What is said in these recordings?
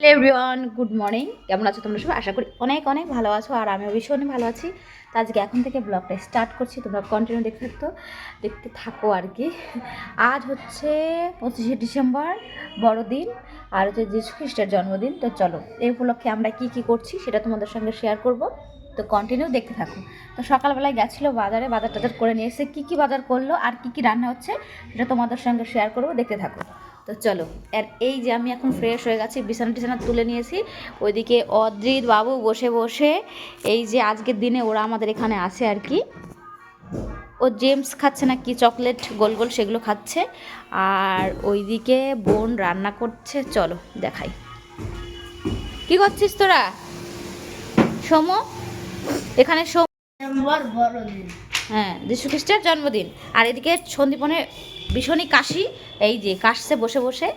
Hello everyone good morning কেমন আছো তোমরা সবাই? আশা করি অনেক অনেক ভালো আছো আর আমিও ভীষণ ভালো আছি। তো আজকে এখন থেকে ব্লগটা স্টার্ট করছি, তোমরা কন্টিনিউ দেখতে থাকতো দেখতে থাকো আর কি। আজ হচ্ছে পঁচিশে ডিসেম্বর, বড়দিন, আর হচ্ছে যীশু খ্রিস্টের জন্মদিন। তো চলো, এই উপলক্ষে আমরা কি কি করছি সেটা তোমাদের সঙ্গে শেয়ার করব। তো কন্টিনিউ দেখতে থাকো। তো সকালবেলায় গেছিল বাজারে বাজার টাজার করে নিয়ে এসে কী কী বাজার করল আর কি কি রান্না হচ্ছে সেটা তোমাদের সঙ্গে শেয়ার করব, দেখতে থাকো। তো চলো আর এই যে আমি এখন ফ্রেশ হয়ে গেছি বিছানা টিছানা তুলে নিয়েছি। ওইদিকে অদ্রিত বাবু বসে বসে এই যে আজকের দিনে ওরা আমাদের এখানে আছে আর কি। ও জেমস খাচ্ছে না কি চকলেট গোল গোল সেগুলো খাচ্ছে। আর ওইদিকে বোন রান্না করছে চলো দেখাই। কি করছিস তোরা? সোম? এখানে সোম হ্যাঁ যীশু খ্রিস্টের জন্মদিন। আর এদিকে সন্দীপনে ভীষণই কাশি, এই যে কাশছে বসে বসে।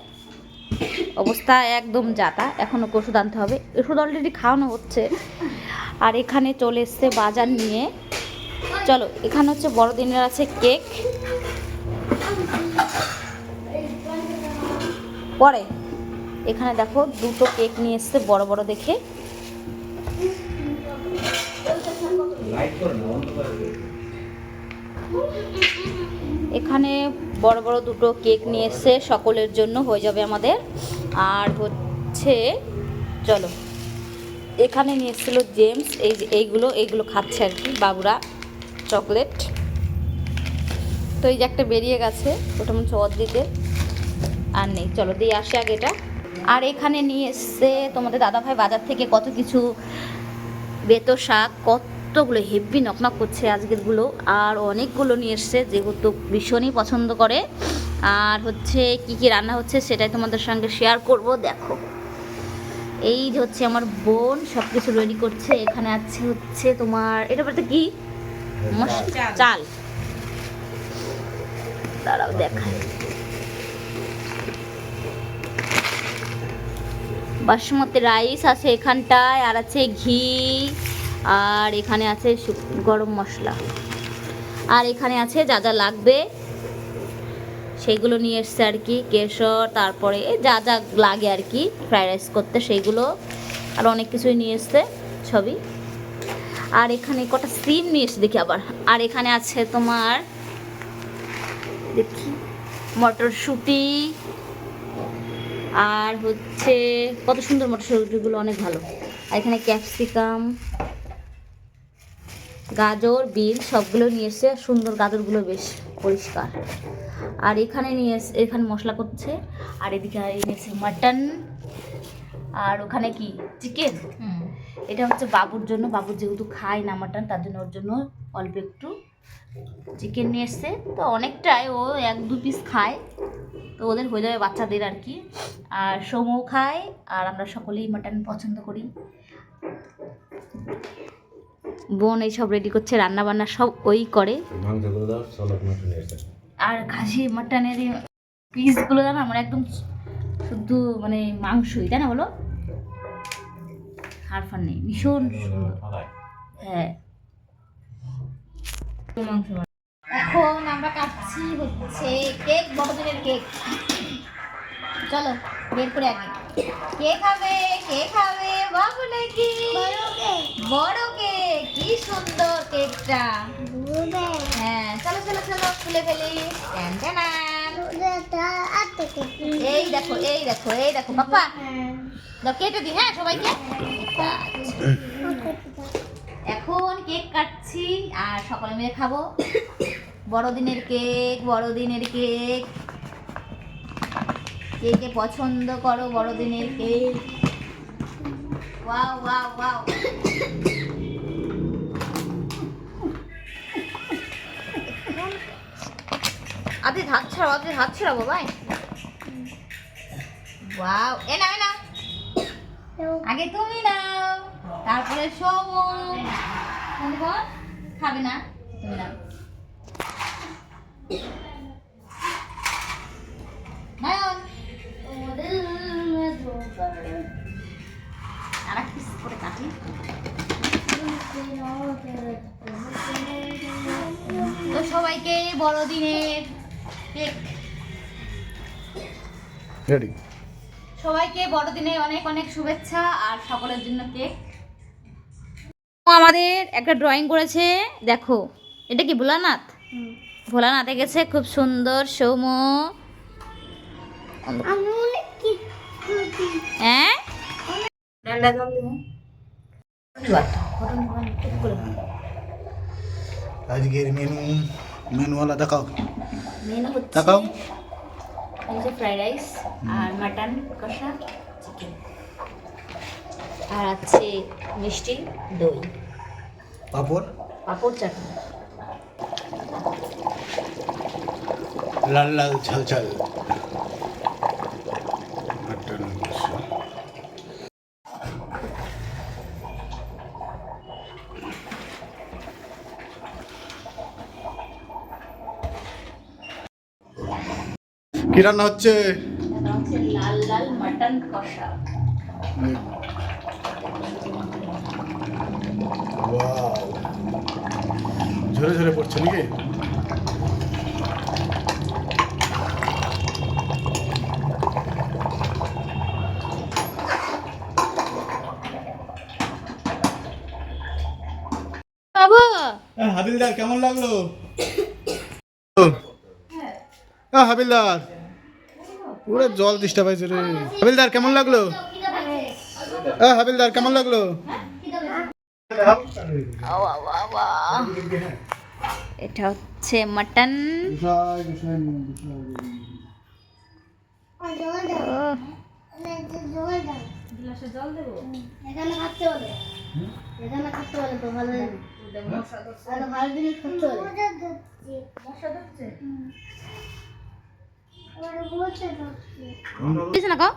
অবস্থা একদম যাতা এখনও ওষুধ আনতে হবে। ওষুধ অলরেডি খাওয়ানো হচ্ছে। আর এখানে চলে এসছে বাজার নিয়ে। চলো, এখানে হচ্ছে বড়দিনের আছে কেক। পরে, এখানে দেখো দুটো কেক নিয়ে এসছে বড় বড় দেখে। এখানে বড় বড় দুটো কেক নিয়ে এসছে সকলের জন্য হয়ে যাবে আমাদের। আর হচ্ছে, চলো। এখানে নিয়ে এসেছিল জেমস, এই যে এইগুলো এইগুলো খাচ্ছে আর কি, বাবুরা, চকলেট। তো এই যে একটা বেরিয়ে গেছে, ওটা মনে হচ্ছে অদ্রিতে আর নেই, চলো দিয়ে আসি আগে এটা। আর এখানে নিয়ে এসছে তোমাদের দাদাভাই বাজার থেকে কত কিছু, বেতো শাক কতগুলো হেভি নকনক করছে আজকেরগুলো আর অনেকগুলো নিয়ে এসছে যেহেতু ভীষণই পছন্দ করে। আর হচ্ছে কি কি রান্না হচ্ছে সেটাই তোমাদের সঙ্গে শেয়ার করব দেখো। এই যে হচ্ছে আমার বোন সব কিছু রেডি করছে এখানে আছে হচ্ছে তোমার এটা বলতে কি? চাল। দাঁড়াও দেখায় বাসমতি রাইস আছে এখানটায় আর আছে ঘি। আর এখানে আছে গরম মশলা। আর এখানে আছে যা যা লাগবে, সেইগুলো নিয়ে এসছে আর কি, কেশর, তারপরে যা যা লাগে আর কি ফ্রাইড রাইস করতে, সেইগুলো আর অনেক কিছুই নিয়ে এসছে, সবই। আর এখানে কটা সিম নিয়ে এসছে, দেখি আবার। আর এখানে আছে তোমার, দেখি, মটরশুঁটি, আর হচ্ছে কত সুন্দর মটরশুঁটিগুলো, অনেক ভালো। আর এখানে ক্যাপসিকাম গাজর বিল সবগুলো নিয়ে এসছে। সুন্দর গাজরগুলো বেশ পরিষ্কার। আর এখানে নিয়ে এসে এখানে মশলা করছে। আর এদিকে এনেছে মাটন। আর ওখানে কি? চিকেন? এটা হচ্ছে বাবুর জন্য। বাবুর যেহেতু খায় না মাটন তার জন্য ওর জন্য অল্প একটু চিকেন নিয়ে এসছে। তো অনেকটাই ও এক দু পিস খায়। তো ওদের হয়ে যাবে বাচ্চাদের আর কি। আর সমও খায়। আর আমরা সকলেই মাটন পছন্দ করি। বোন এইসব রেডি করছে রান্না বান্না সব ওই করে। আর খাসি মাটনের পিসগুলো জানো, আমার একদম শুধু মানে মাংসই, তাই না বলো? হারফার নেই, ভীষণ হ্যাঁ। এখন আমরা কাটছি হচ্ছে কেক বড়দিনের কেক চলো, বের করে আগে কে খাবে কে খাবে? বাবু নাকি বড় কি সুন্দর কেকটা। হ্যাঁ চলো চলো চলো খুলে ফেলি। এই দেখো এই দেখো এই দেখো পাপা। দাও কেটে দি হ্যাঁ সবাইকে। এখন কেক কাটছি আর সকলে মিলে খাব। বড়দিনের কেক বড়দিনের কেক। কে কে পছন্দ করো বড়দিনের কেক ওয়াও ওয়াও ওয়াও। আদি হাত ছাড়াও আদি হাত ছাড়াও বাবাই ওয়াও। এ এ নাও। আগে তুমি নাও, তারপরে সোমু খাবে না? তুমি নাও। আর পিস করে কাটি। তো সবাইকে বড়দিনের কেক রেডি সবাইকে বড়দিনে অনেক অনেক শুভেচ্ছা আর সকলের জন্য কেক আমাদের একটা ড্রয়িং করেছে দেখো। এটা কি ভোলানাথ? ভোলানাথ গেছে খুব সুন্দর সৌম হ্যাঁ? আজকের মেনু মেনুওয়ালা দেখাও। মেনু দেখাও। ফ্রাইড রাইস আর মাটন কষা চিকেন আর আছে মিষ্টি দই। পাপড়? পাঁপড় চাটনি। লাল লাল ঝাল ঝাল। কি রান্না হচ্ছে লাল লাল মাটন কষা। ঝরে ঝরে পড়ছে নাকি? বাবা! হ্যাঁ, হাবিলদার কেমন লাগল? হ্যাঁ হাবিলদার। পুরো জল ডিস্টার্ব হয়েছে রে। হাবিলদার কেমন লাগল? হ্যাঁ হাবিলদার কেমন লাগল? এটা হচ্ছে মাটন। ভালো ভালো জিনিস না